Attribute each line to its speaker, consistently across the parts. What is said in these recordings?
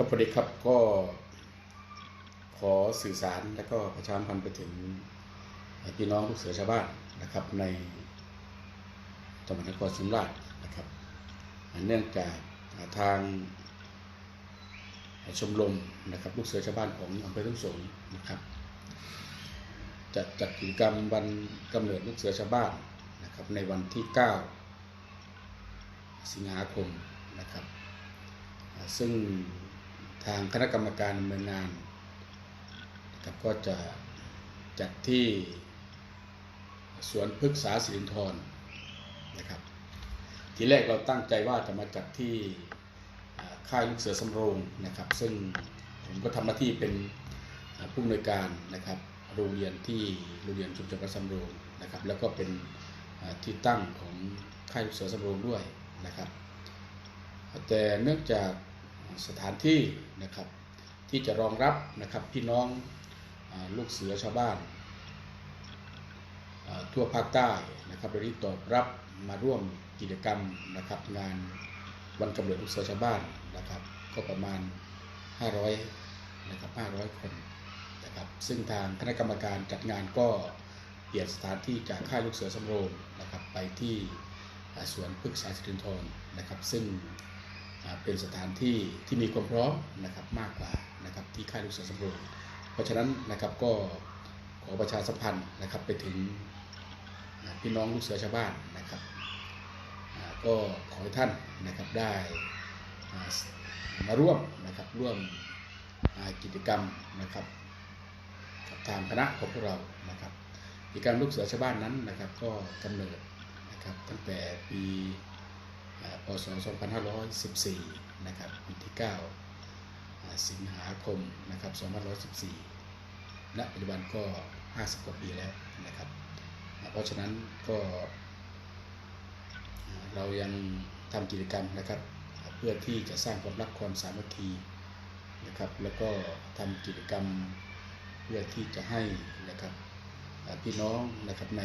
Speaker 1: ครับพอดีครับก็ขอสื่อสารและก็ประชาสัมพันธ์ไปถึงพี่น้องลูกเสือชาวบ้านนะครับ ในจังหวัดนครศรีธรรมราชนะครับ เนื่องจากทางชมรมนะครับลูกเสือชาวบ้านของอำเภอทุ่งสงนะครับ จัดจัดกิจกรรมวันกำเนิดลูกเสือชาวบ้านนะครับ ในวันที่ 9 สิงหาคมนะครับ ซึ่ง ทางคณะกรรมการดำเนินงานนะครับก็จะจัดที่สวนพฤกษาสิรินทรนะครับ ทีแรกเราตั้งใจว่าจะมาจัดที่ค่ายลูกเสือสำโรงนะครับ ซึ่งผมก็ทำหน้าที่เป็นผู้อำนวยการนะครับโรงเรียนที่โรงเรียนชุมชนวัดสำโรงนะครับ แล้วก็เป็นที่ตั้งของค่ายลูกเสือสำโรงด้วยนะครับ แต่เนื่องจาก สถานที่นะครับที่จะรองรับนะครับพี่น้องลูกเสือชาวบ้านทั่วภาคใต้นะครับได้รีบตอบรับมาร่วมกิจกรรมนะครับงานวันกำเนิดลูกเสือชาวบ้านนะครับก็ประมาณ 500นะครับ500 คนนะครับซึ่งทางคณะกรรมการจัดงานก็เปลี่ยนสถานที่จากค่ายลูกเสือสำโรงนะครับไปที่สวนพฤกษาสิรินทรนะครับ ซึ่ง เป็นสถานที่ที่มีความพร้อมนะครับมากกว่านะครับที่ค่ายลูกเสือสำโรงเพราะฉะนั้นนะครับก็ขอประชาสัมพันธ์นะครับไปถึงพี่น้องลูกเสือชาวบ้านนะครับก็ขอให้ท่านนะครับได้มาร่วมนะครับร่วมกิจกรรมนะครับกับทางคณะของพวกเรานะครับกิจกรรมลูกเสือชาวบ้านนั้นนะครับก็กำเนิดนะครับตั้งแต่ปี พศ 2514 นะครับวันที่9อ่าสิงหาคม นะครับ 2514 ณ ปัจจุบันก็ 50 กว่าปีแล้วนะครับ เพราะฉะนั้นก็ เรายังทำกิจกรรมนะครับ เพื่อที่จะสร้างความรักความสามัคคีนะครับ แล้วก็ทำกิจกรรมเพื่อที่จะให้นะครับพี่น้องนะครับใน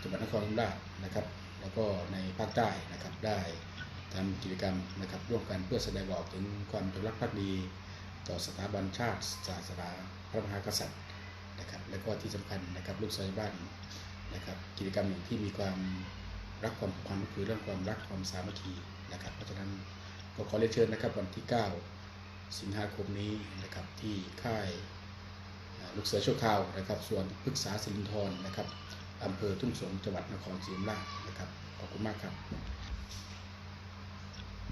Speaker 1: จังหวัดนครราชนะครับ แล้วก็ในภาคใต้นะครับได้ทำกิจกรรมนะครับร่วมกันเพื่อแสดงออกถึงความจงรักภักดีต่อสถาบันชาติศาสนาพระมหากษัตริย์นะครับและก็ที่สำคัญนะครับลูกชายบ้านนะครับกิจกรรมหนึ่งที่มีความรักความผูกพันก็คือเรื่องความรักความสามัคคีนะครับเพราะฉะนั้นก็ขอเรียนเชิญนะครับวันที่ 9 สิงหาคมนี้นะครับที่ค่ายลูกเสือชั่วคราวนะครับส่วนพฤกษาสิรินทรนะครับ อำเภอทุ่งสงจังหวัดนครศรีธรรมราชนะครับ ขอบคุณมากครับ